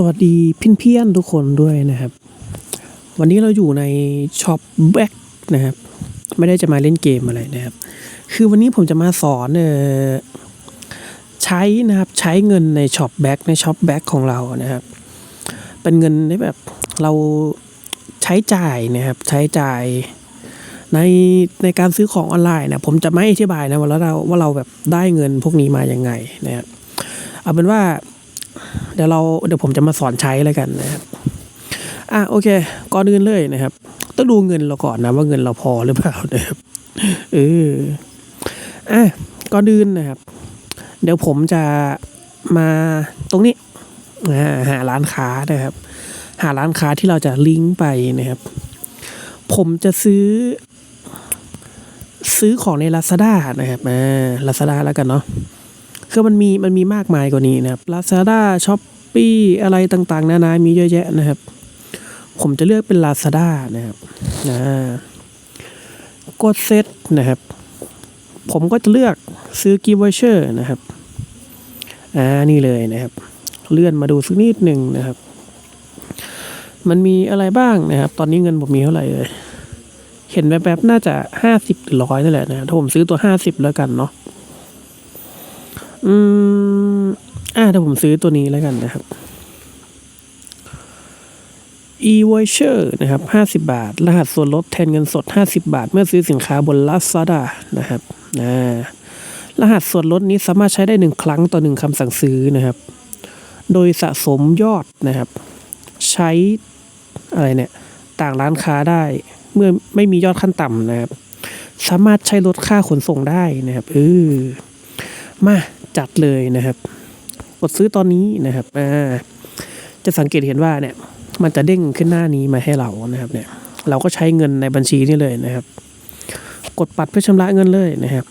สวัสดีเพี่อนๆทุกคนด้วยนะครับ วันนี้เราอยู่ในช็อปแบ็กนะครับ ไม่ได้จะมาเล่นเกมอะไรนะครับ คือวันนี้ผมจะมาสอนเออใช้นะครับใช้เงินในช็อปแบ็กในช็อปแบ็กของเรานะครับ เป็นเงินที่แบบเราใช้จ่ายนะครับใช้จ่ายในในการซื้อของออนไลน์นะผมจะไม่อธิบายนะว่าเราว่าเราแบบได้เงินพวกนี้มาอยังไงนะครับเอาเป็นว่า เดี๋ยวเราเดี๋ยวผมจะมาสอนใช้แล้วกันนะครับอะโอเคก่อนอื่นเลยนะครับ ต้องดูเงินเราก่อนนะว่าเงินเราพอหรือเปล่านะครับเอออะก่อนอื่นนะครับ เดี๋ยวผมจะมาตรงนี้หาร้านค้านะครับ หาร้านค้าที่เราจะลิงก์ไปนะครับ ผมจะซื้อ ซื้อของใน Lazada นะครับอ่า Lazada แล้วกันเนาะ คือมันมีมันมีมากมายกว่านี้นะครับ Lazada Shopee อะไรต่างๆ นานา มีเยอะแยะนะครับ ผมจะเลือกเป็น Lazada นะครับนะกดเซตนะครับ ผมก็จะเลือกซื้อกิฟต์วอเชอร์นะครับอ่านี่เลยนะครับ เลื่อนมาดูสักนิดหนึ่งนะครับ มันมีอะไรบ้างนะครับ ตอนนี้เงินผมมีเท่าไหร่เลย เห็นแบบแบบๆน่าจะห้าสิบหรือร้อยนี่แหละนะถ้าผมซื้อตัวห้าสิบแล้วกันเนาะ อืม อ่าถ้าผมซื้อตัวนี้แล้วกันนะครับ e voucher นะครับห้าสิบาท รหัสส่วนลดแทนเงินสดห้าสิบาท เมื่อซื้อสินค้าบน Lazada นะครับอ่ารหัสส่วนลดนี้สามารถใช้ได้หนึ่งครั้งต่อหนึ่งคำสั่งซื้อนะครับ โดยสะสมยอดนะครับ ใช้อะไรเนี่ยต่างร้านค้าได้ เมื่อไม่มียอดขั้นต่ำนะครับ สามารถใช้ลดค่าขนส่งได้นะครับเออมา จัดเลยนะครับ กดซื้อตอนนี้นะครับอ่าจะสังเกตเห็นว่าเนี่ย มันจะเด้งขึ้นหน้านี้มาให้เรานะครับ เนี่ย เราก็ใช้เงินในบัญชีนี่เลยนะครับ กดปัดเพื่อชำระเงินเลยนะครับ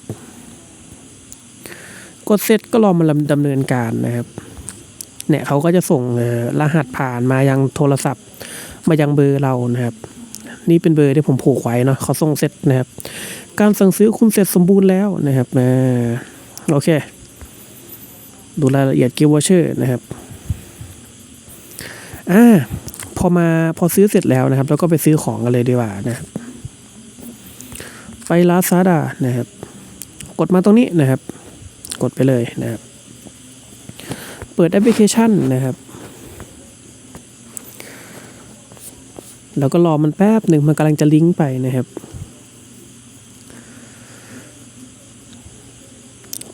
กดเสร็จก็รอมาดำเนินการนะครับ เนี่ยเขาก็จะส่งรหัสผ่านมายังโทรศัพท์ มายังเบอร์เรานะครับนี่เป็นเบอร์ที่ผมผูกไว้เนาะเขาส่งเสร็จนะครับ การสั่งซื้อคุณเสร็จสมบูรณ์แล้วนะครับโอเค ดูรายละเอียดกิฟต์วอเชอร์นะครับอ่าพอมาพอซื้อเสร็จแล้วนะครับ แล้วก็ไปซื้อของกันเลยดีกว่านะครับไปลาซาดานะครับ กดมาตรงนี้นะครับ กดไปเลยนะครับ เปิดแอปพลิเคชันนะครับ แล้วก็รอมันแป๊บหนึ่งมันกำลังจะลิงก์ไปนะครับ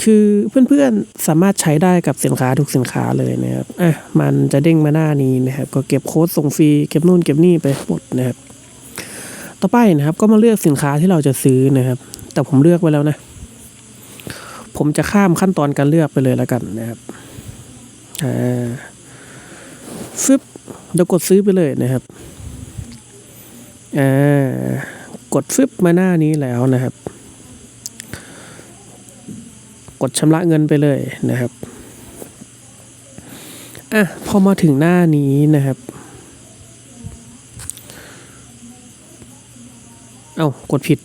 คือเพื่อนๆสามารถใช้ได้กับสินค้าทุกสินค้าเลยนะครับอะมันจะเด้งมาหน้านี้นะครับ ก็เก็บโค้ดส่งฟรีเก็บนู่นเก็บนี่ไปหมดนะครับ ต่อไปนะครับ ก็มาเลือกสินค้าที่เราจะซื้อนะครับ แต่ผมเลือกไว้แล้วนะ ผมจะข้ามขั้นตอนการเลือกไปเลยแล้วกันนะครับอ่าฟึบเดี๋ยวกดซื้อไปเลยนะครับอ่ากดฟึบมาหน้านี้แล้วนะครับ ดชำระเงินไปเลยนะครับอะพอมาถึงหน้านี้นะครับ เอากดผิด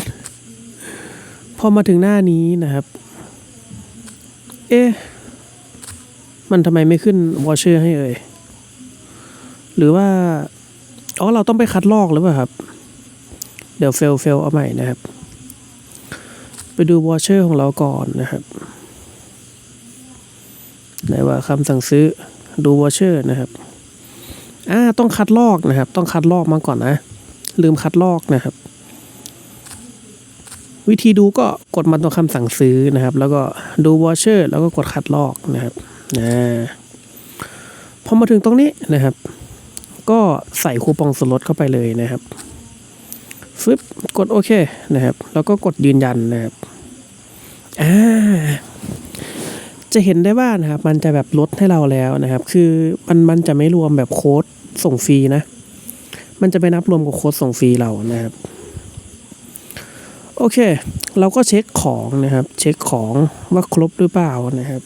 พอมาถึงหน้านี้นะครับ เอ๊ะ มันทำไมไม่ขึ้นวอเชอร์ให้เอ่ย หรือว่า อ๋อ เราต้องไปคัดลอกหรือเปล่าครับ เดี๋ยวเฟลเฟลเอาใหม่นะครับ ไปดูวอเชอร์ของเราก่อนนะครับ ไหนว่าคำสั่งซื้อดูวอเชอร์นะครับอ่าต้องคัดลอกนะครับ ต้องคัดลอกมาก่อนนะ ลืมคัดลอกนะครับ วิธีดูก็กดมาตรงคำสั่งซื้อนะครับ แล้วก็ดูวอเชอร์แล้วก็กดคัดลอกนะครับอ่าพอมาถึงตรงนี้นะครับ ก็ใส่คูปองส่วนลดเข้าไปเลยนะครับฟึบกดโอเคนะครับ แล้วก็กดยืนยันนะครับอ่า จะเห็นได้ว่านะครับมันจะแบบลดให้เราแล้วนะครับ คือมันมันจะไม่รวมแบบโค้ดส่งฟรีนะ มันจะไปนับรวมกับโค้ดส่งฟรีเรานะครับ โอเค เราก็เช็คของนะครับ เช็คของว่าครบหรือเปล่านะครับ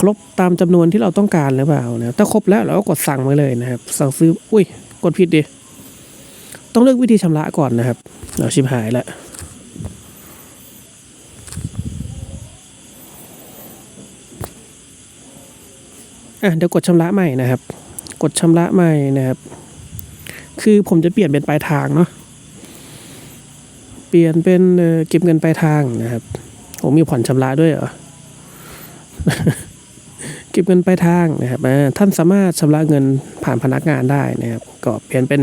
ครบตามจำนวนที่เราต้องการหรือเปล่านะถ้าครบแล้วเราก็กดสั่งไว้เลยนะครับ สั่งซื้อ อุ้ย กดผิดดิ ต้องเลือกวิธีชำระก่อนนะครับ เราชิบหายแล้ว อะเดี๋ยวกดชำระใหม่นะครับ กดชำระใหม่นะครับ คือผมจะเปลี่ยนเป็นปลายทางเนาะเปลี่ยนเป็นเก็บเงินปลายทางนะครับผมมีผ่อนชำระด้วยเหรอเก็บเงินปลายทางนะครับท่านสามารถชำระเงินผ่านพนักงานได้นะครับ ก็เปลี่ยนเป็น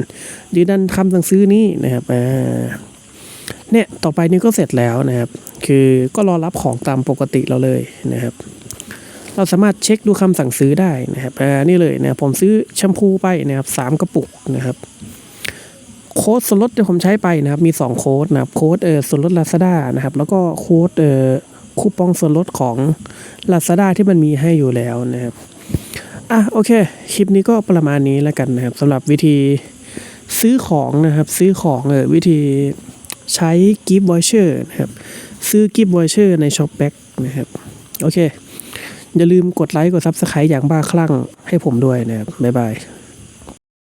ยืนยันคำสั่งซื้อนี้นะครับอ่าเนี่ยต่อไปนี้ก็เสร็จแล้วนะครับ คือก็รอรับของตามปกติเราเลยนะครับ เราสามารถเช็คดูคำสั่งซื้อได้นะครับอ่านี่เลยนะผมซื้อแชมพูไปนะครับสามกระปุกนะครับโค้ดส่วนลดที่ผมใช้ไปนะครับ มี 2 โค้ดนะครับโค้ดเออส่วนลด Lazada นะครับ แล้วก็โค้ดเออคูปองส่วนลดของ Lazada ที่มันมีให้อยู่แล้วนะครับอะโอเค คลิปนี้ก็ประมาณนี้แล้วกันนะครับสำหรับวิธีซื้อของนะครับ ซื้อของเออวิธีใช้กิฟต์วอเชอร์นะครับ ซื้อกิฟต์วอเชอร์ใน s h o p b a c k นะครับ โอเค อย่าลืมกดไลค์กด s u b สไครต์อย่างบ้าคลั่งให้ผมด้วยนะครับบ๊ายบาย